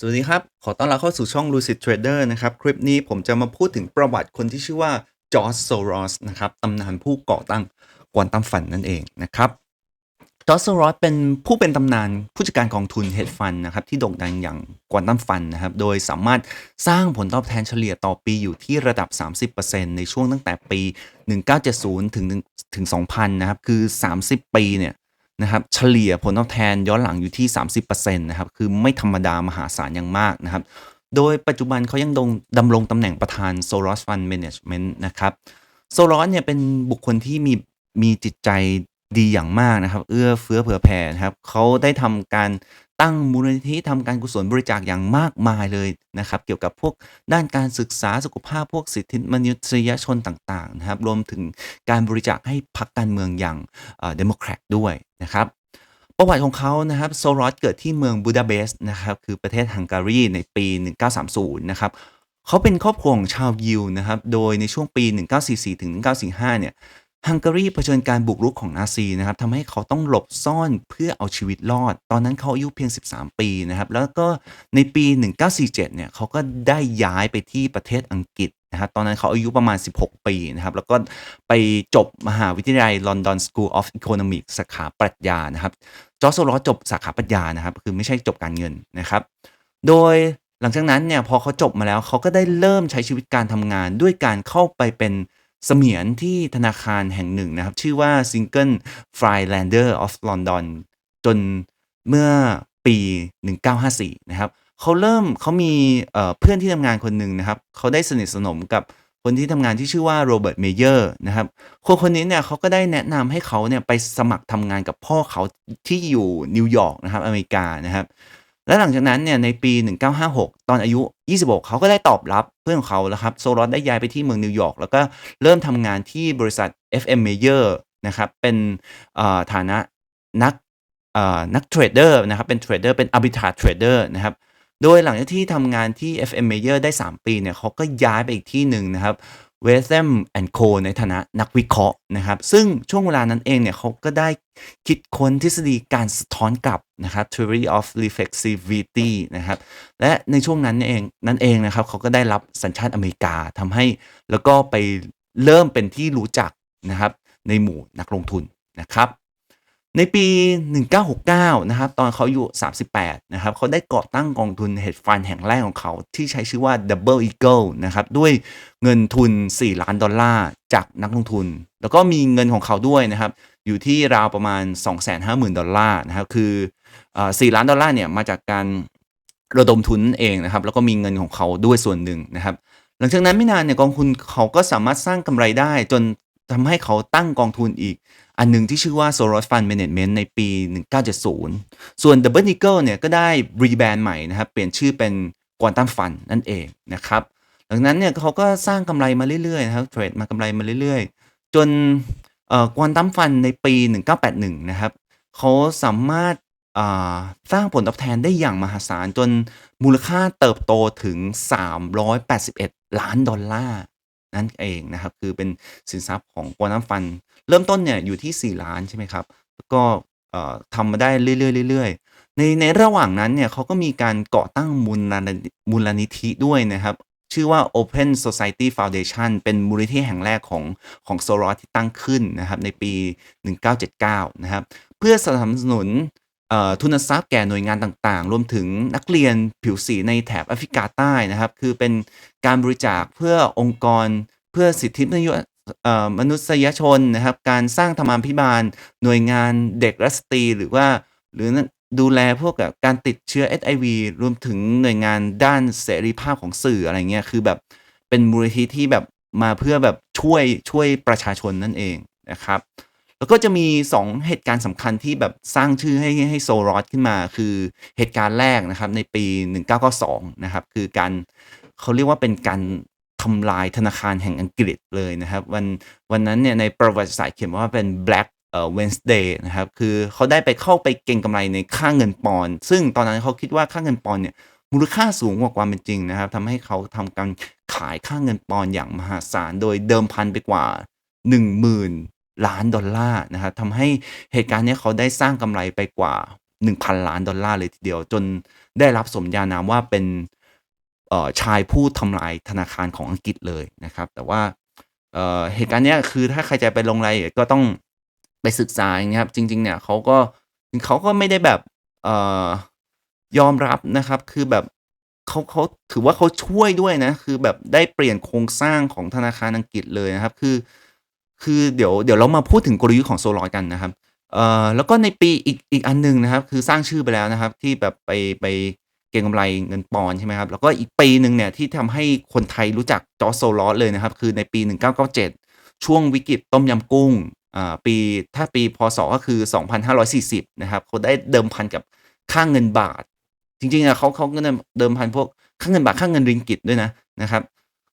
สวัสดีครับ ขอต้อนรับเข้าสู่ช่อง Lucid Trader นะครับ คลิปนี้ผมจะมาพูดถึงประวัติคนที่ชื่อว่าจอร์จโซรอสนะครับตำนานผู้ก่อตั้งกวนตัมฟันนั่นเองนะครับจอร์จโซรอสเป็นผู้เป็นตำนานผู้จัดการกองทุน hedge fund นะครับที่โด่งดังอย่างกวนตัมฟันนะครับ โดยสามารถสร้างผลตอบแทนเฉลี่ยต่อปีอยู่ที่ระดับ 30%ในช่วงตั้งแต่ปี 1970 ถึงถึง 2000 นะครับ คือ 30 ปีเนี่ย นะครับเฉลี่ยผลตอบแทนย้อนหลังอยู่ที่ 30%นะครับคือไม่ธรรมดามหาศาลอย่างมากนะครับ โดยปัจจุบันเขายังดงดำรงตำแหน่งประธาน Soros Fund Management นะครับโซลอนเนี่ยเป็นบุคคลที่มีมีจิตใจ ดีอย่างมากนะครับ เอื้อเฟื้อเผื่อแผ่นะครับเขาได้ทำการตั้งมูลนิธิทำการกุศลบริจาคอย่างมากมายเลยนะครับ เกี่ยวกับพวกด้านการศึกษาสุขภาพพวกสิทธิมนุษยชนต่างๆนะครับ รวมถึงการบริจาคให้พรรคการเมืองอย่างเดโมแครตด้วยนะครับประวัติของเขานะครับโซรอสเกิดที่เมืองบูดาเปสต์นะครับคือประเทศฮังการีในปี 1930 นะครับเขาเป็นครอบครัวของชาวยิวนะครับ โดยในช่วงปี 1944ถึง1945 เนี่ย ฮังการีเผชิญการบุกรุกของนาซีนะครับทำให้เขาต้องหลบซ่อนเพื่อเอาชีวิตรอด ตอนนั้นเขาอายุเพียง 13 ปีนะครับ แล้วก็ในปี 1947 เนี่ยเขาก็ได้ย้ายไปที่ประเทศอังกฤษนะครับ ตอนนั้นเขาอายุประมาณ 16 ปีนะครับ แล้วก็ไปจบมหาวิทยาลัย London School of Economics สาขาปรัชญานะครับ จอร์โซลอจบสาขาปรัชญานะครับ คือไม่ใช่จบการเงินนะครับ โดยหลังจากนั้นเนี่ยพอเขาจบมาแล้วเขาก็ได้เริ่มใช้ชีวิตการทำงานด้วยการเข้าไปเป็น เสมียนที่ธนาคารแห่งหนึ่งนะครับ ชื่อว่า Single Freelander of London จนเมื่อปี 1954 นะครับเขาเริ่มเขามีเพื่อนที่ทำงานคนหนึ่งนะครับเขาได้สนิทสนมกับคนที่ทำงานที่ชื่อว่าโรเบิร์ตเมเยอร์นะครับคนคนนี้เนี่ยเขาก็ได้แนะนำให้เขาเนี่ยไปสมัครทำงานกับพ่อเขาที่อยู่นิวยอร์กนะครับอเมริกานะครับ และหลังจากนั้นเนี่ยในปี 1956 ตอนอายุ 26 เขาก็ได้ตอบรับเพื่อนของเขาแล้วครับ โซลอสได้ย้ายไปที่เมืองนิวยอร์กแล้วก็เริ่มทำงานที่บริษัท FM Major นะครับ เป็นฐานะนักนักเทรดเดอร์นะครับ เป็นเทรดเดอร์เป็น arbitrage trader นะครับ โดยหลังจากที่ทำงานที่ FM Major ได้ 3 ปีเนี่ยเขาก็ย้ายไปอีกที่หนึ่งนะครับ เวสเซมแอนโคในฐานะนักวิเคราะห์นะครับ ซึ่งช่วงเวลานั้นเองเนี่ยเขาก็ได้คิดค้นทฤษฎีการสะท้อนกลับนะครับ theory of reflexivity นะครับ และในช่วงนั้นเองนั่นเองนะครับเขาก็ได้รับสัญชาติอเมริกาทำให้แล้วก็ไปเริ่มเป็นที่รู้จักนะครับในหมู่นักลงทุนนะครับ ในปี 1969 นะครับ ตอนเขาอายุ38 นะครับ เขาได้ก่อตั้งกองทุน hedge fund แห่งแรกของเขา ที่ใช้ชื่อว่า Double Eagle นะครับ ด้วยเงินทุน 4 ล้านดอลลาร์จากนักลงทุน แล้วก็มีเงินของเขาด้วยนะครับ อยู่ที่ราวประมาณ 250,000 ดอลลาร์นะครับ คือ 4 ล้านดอลลาร์เนี่ย มาจากการระดมทุนเองนะครับ แล้วก็มีเงินของเขาด้วยส่วนหนึ่งนะครับ หลังจากนั้นไม่นานเนี่ยกองทุนเขาก็สามารถสร้างกำไรได้จน ทำให้เขาตั้งกองทุนอีก อันหนึ่งที่ชื่อว่า Soros Fund Management ในปี 1970 ส่วน Double Eagle เนี่ยก็ได้รีแบรนด์ใหม่นะครับ เปลี่ยนชื่อเป็น Quantum Fund นั่นเองนะครับดังนั้นเนี่ยเขาก็สร้างกำไรมาเรื่อยๆนะครับเทรดมากำไรมาเรื่อยๆ จนเอ่อ Quantum Fund ในปี 1981 นะครับเขาสามารถสร้างผลตอบแทนได้อย่างมหาศาล จนมูลค่าเติบโตถึง 381 ล้านดอลลาร์ นั่นเองนะครับ คือเป็นสินทรัพย์ของกวนตัมฟัน เริ่มต้นเนี่ยอยู่ที่ 4 ล้านใช่ไหมครับ แล้วก็ทำมาได้เรื่อยๆเรื่อยๆในในระหว่างนั้นเนี่ยเขาก็มีการก่อตั้งมูลมูลนิธิด้วยนะครับ ชื่อว่า Open Society Foundation เป็นมูลนิธิแห่งแรกของของโซลอที่ตั้งขึ้นนะครับในปี 1979 นะครับ เพื่อสนับสนุน ทุนทรัพย์แก่หน่วยงานต่างๆ รวมถึงนักเรียนผิวสีในแถบแอฟริกาใต้นะครับ คือเป็นการบริจาคเพื่อองค์กรเพื่อสิทธิมนุษยชนนะครับ การสร้างธรรมาภิบาล หน่วยงานเด็กและสตรีหรือว่า หรือดูแลพวกการติดเชื้อ HIV รวมถึงหน่วยงานด้านเสรีภาพของสื่ออะไรเงี้ย คือแบบเป็นมูลนิธิที่แบบมาเพื่อแบบช่วยช่วยประชาชนนั่นเองนะครับ แล้วก็จะมี 2 เหตุการณ์สำคัญที่แบบสร้างชื่อให้ให้โซลอดขึ้นมา คือเหตุการณ์แรกนะครับในปี 1992นะครับคือการเขาเรียกว่าเป็นการทำลายธนาคารแห่งอังกฤษเลยนะครับ วันวันนั้นเนี่ยในประวัติศาสตร์เขียนว่าเป็น Black เอ่อ Wednesday นะครับ คือเขาได้ไปเข้าไปเก็งกำไรในค่าเงินปอนด์ซึ่งตอนนั้นเขาคิดว่าค่าเงินปอนด์เนี่ยมูลค่าสูงกว่าความเป็นจริงนะครับทำให้เขาทำการขายค่าเงินปอนด์อย่างมหาศาล โดยเดิมพันไปกว่า 10,000 ล้านดอลลาร์นะครับทำให้เหตุการณ์นี้เขาได้สร้างกำไรไปกว่า 1,000 ล้านดอลลาร์เลยทีเดียว จนได้รับสมญานามว่าเป็นเออชายผู้ทำลายธนาคารของอังกฤษเลยนะครับ แต่ว่าเออเหตุการณ์นี้คือถ้าใครจะไปลงรายละเอียดก็ต้องไปศึกษาย่างเงี้ยครับ จริง ๆ เนี่ยเขาก็เขาก็ไม่ได้แบบเอ่อยอมรับนะครับ คือแบบเขาเขาถือว่าเขาช่วยด้วยนะ คือแบบได้เปลี่ยนโครงสร้างของธนาคารอังกฤษเลยนะครับ คือ คือเดี๋ยวเดี๋ยวเรามาพูดถึงกลยุทธ์ของโซลอยกันนะครับเอ่อแล้วก็ในปีอีกอีกอันหนึ่งนะครับ คือสร้างชื่อไปแล้วนะครับ ที่แบบไปไปเก็งกำไรเงินปอนใช่ไหมครับ แล้วก็อีกปีหนึ่งเนี่ยที่ทำให้คนไทยรู้จักจอโซลอสเลยนะครับ คือในปี 1997 ช่วงวิกฤตต้มยำกุ้งอ่าปีถ้าปีพศก็คือ 2540 นะครับเขาได้เดิมพันกับค่าเงินบาท จริงๆอะเขาเขาก็เดิมพันพวกค่าเงินบาทค่าเงินริงกิตด้วยนะนะครับ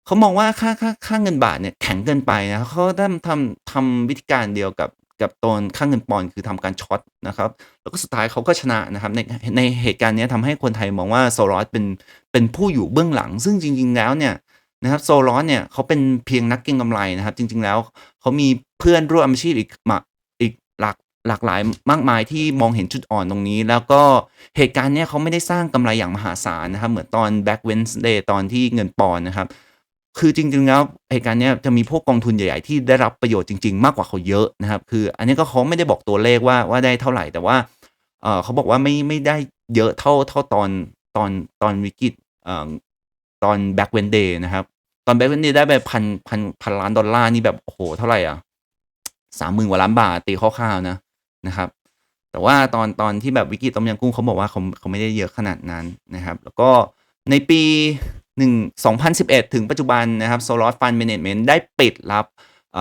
เขามองว่าค่าค่าค่าเงินบาทเนี่ยแข็งเกินไปนะเขาทำทำทำวิธีการเดียวกับกับตอนค่าเงินปอนด์คือทำการช็อตนะครับ แล้วก็สุดท้ายเขาก็ชนะนะครับในในเหตุการณ์นี้ทำให้คนไทยมองว่าโซลอสเป็นเป็นผู้อยู่เบื้องหลัง ซึ่งจริง ๆ แล้วเนี่ยนะครับโซลอสเนี่ยเขาเป็นเพียงนักเก็งกำไรนะครับ จริง ๆ แล้วเขามีเพื่อนร่วมอาชีพอีกมาอีกหลากหลากหลายมากมายที่มองเห็นจุดอ่อนตรงนี้ แล้วก็เหตุการณ์เนี้ยเขาไม่ได้สร้างกำไรอย่างมหาศาลนะครับ เหมือนตอน Back Wednesday ตอนที่เงินปอนนะครับ คือจริงๆแล้วเหตุการณ์นี้จะมีพวกกองทุนใหญ่ๆที่ได้รับประโยชน์จริงๆ มากกว่าเขาเยอะนะครับ คืออันนี้ก็เขาไม่ได้บอกตัวเลขว่าว่าได้เท่าไหร่แต่ว่าเขาบอกว่าไม่ไม่ได้เยอะเท่าเท่าตอนตอนตอนวิกฤตอ่อตอน Back Wednesday นะครับ ตอน Back Wednesday ได้ไปพันพันพันล้านดอลลาร์นี่แบบโอ้โหเท่าไหร่อะสามหมื่นกว่าล้านบาทตีคร่าวๆนะนะครับ แต่ว่าตอนตอนที่แบบวิกฤตต้มยำกุ้งเขาบอกว่าเขาเขาไม่ได้เยอะขนาดนั้นนะครับ แล้วก็ในปี หนึ่ง2011 ถึงปัจจุบันนะครับ Solar Fund Management ได้ปิดรับเ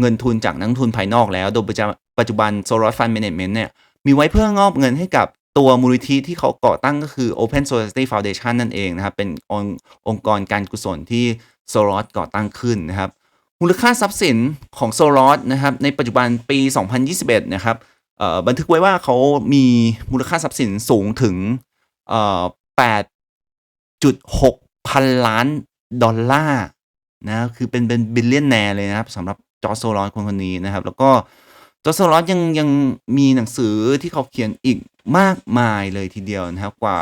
เงินทุนจากนักทุนภายนอกแล้ว โดยปัจจุบัน Solar Fund Management เนี่ยมีไว้เพื่องอบเงินให้กับตัวมูลนิธิที่เขาก่อตั้งก็คือ Open Society Foundation นั่นเองนะครับ เป็นองค์องค์กรการกุศลที่ Solar ก่อตั้งขึ้นนะครับ มูลค่าทรัพย์สินของ Solar นะครับในปัจจุบันปี 2021 นะครับเอ่อบันทึกไว้ว่าเขามีมูลค่าทรัพย์สินสูงถึง 8.6 พันล้านดอลลาร์นะคือเป็นเป็นบิลเลียนแนร์เลยนะครับสำหรับจอร์โซลอสคนคนนี้นะครับ แล้วก็จอร์โซลอสยังยังมีหนังสือที่เขาเขียนอีกมากมายเลยทีเดียวนะครับกว่า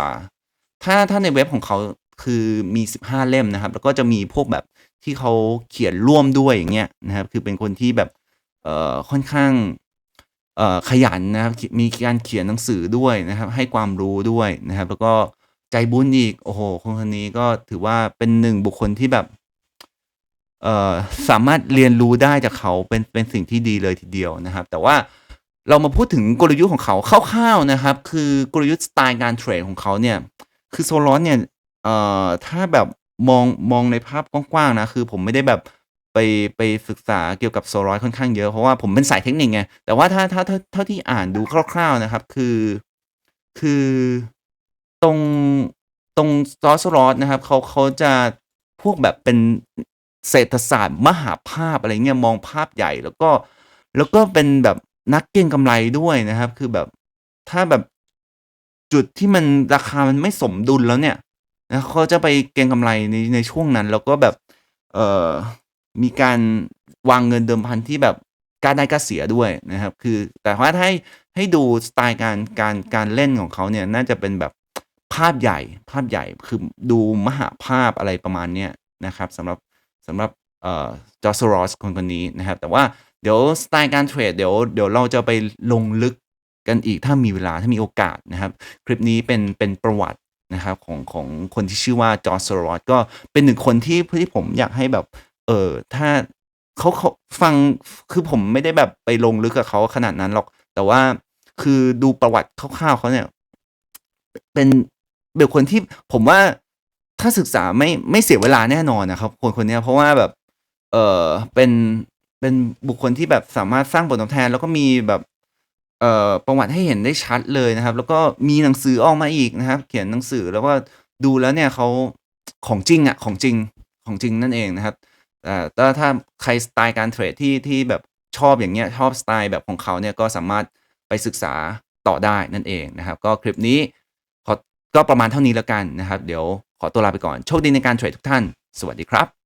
ถ้าถ้าในเว็บของเขาคือมี 15 เล่มนะครับ แล้วก็จะมีพวกแบบที่เขาเขียนร่วมด้วยอย่างเงี้ยนะครับ คือเป็นคนที่แบบเอ่อค่อนข้างเอ่อขยันนะครับ มีการเขียนหนังสือด้วยนะครับ ให้ความรู้ด้วยนะครับ แล้วก็ ใจบุญอีก โอ้โห คนคนนี้ก็ถือว่าเป็นหนึ่งบุคคลที่แบบ เอ่อสามารถเรียนรู้ได้จากเขาเป็นเป็นสิ่งที่ดีเลยทีเดียวนะครับ แต่ว่าเรามาพูดถึงกลยุทธ์ของเขาคร่าวๆนะครับ คือกลยุทธ์สไตล์การเทรดของเขาเนี่ย คือโซลอนเนี่ยเอ่อถ้าแบบมองมองในภาพกว้างๆนะ คือผมไม่ได้แบบไปไปศึกษาเกี่ยวกับโซลอยค่อนข้างเยอะ เพราะว่าผมเป็นสายเทคนิคไงแต่ว่าถ้าถ้าเท่าที่อ่านดูคร่าว ๆนะครับ คือ คือ ตรงตรงจอร์จโซลอสนะครับเขาเขาจะพวกแบบเป็นเศรษฐศาสตร์มหาภาพอะไรเงี้ยมองภาพใหญ่แล้วก็แล้วก็เป็นแบบนักเก็งกำไรด้วยนะครับ คือแบบถ้าแบบจุดที่มันราคามันไม่สมดุลแล้วเนี่ยนะเขาจะไปเก็งกำไรในในช่วงนั้น แล้วก็แบบเอ่อมีการวางเงินเดิมพันที่แบบกล้าได้กล้าเสียด้วยนะครับ คือแต่ว่าถ้าให้ให้ดูสไตล์การการการเล่นของเขาเนี่ยน่าจะเป็นแบบ ภาพใหญ่ภาพใหญ่คือดูมหาภาพอะไรประมาณเนี้ยนะครับสำหรับสำหรับเอ่อจอร์รอสคนคนนี้นะครับ แต่ว่าเดี๋ยวสไตล์การเทรดเดี๋ยวเดี๋ยวเราจะไปลงลึกกันอีกถ้ามีเวลาถ้ามีโอกาสนะครับ คลิปนี้เป็นเป็นประวัตินะครับของของคนที่ชื่อว่าจอร์จโซรอสก็เป็นหนึ่งคนที่ที่ผมอยากให้แบบ เออถ้าเขาเขาฟังคือผมไม่ได้แบบไปลงลึกกับเขาขนาดนั้นหรอก แต่ว่าคือดูประวัติคร่าวๆเขาเนี่ยเป็น เป็นคนที่ผมว่าถ้าศึกษาไม่ไม่เสียเวลาแน่นอนนะครับ คนคนนี้เพราะว่าแบบเออเป็นเป็นบุคคลที่แบบสามารถสร้างผลตอบแทน แล้วก็มีแบบเอ่อประวัติให้เห็นได้ชัดเลยนะครับ แล้วก็มีหนังสือออกมาอีกนะครับ เขียนหนังสือแล้วก็ดูแล้วเนี่ยเขาของจริงอะของจริงของจริงนั่นเองนะครับแต่ถ้าถ้าใครสไตล์การเทรดที่ที่แบบชอบอย่างเงี้ยชอบสไตล์แบบของเขาเนี่ยก็สามารถไปศึกษาต่อได้นั่นเองนะครับ ก็คลิปนี้ ก็ประมาณเท่านี้แล้วกันนะครับ เดี๋ยวขอตัวลาไปก่อน โชคดีในการเทรดทุกท่าน สวัสดีครับ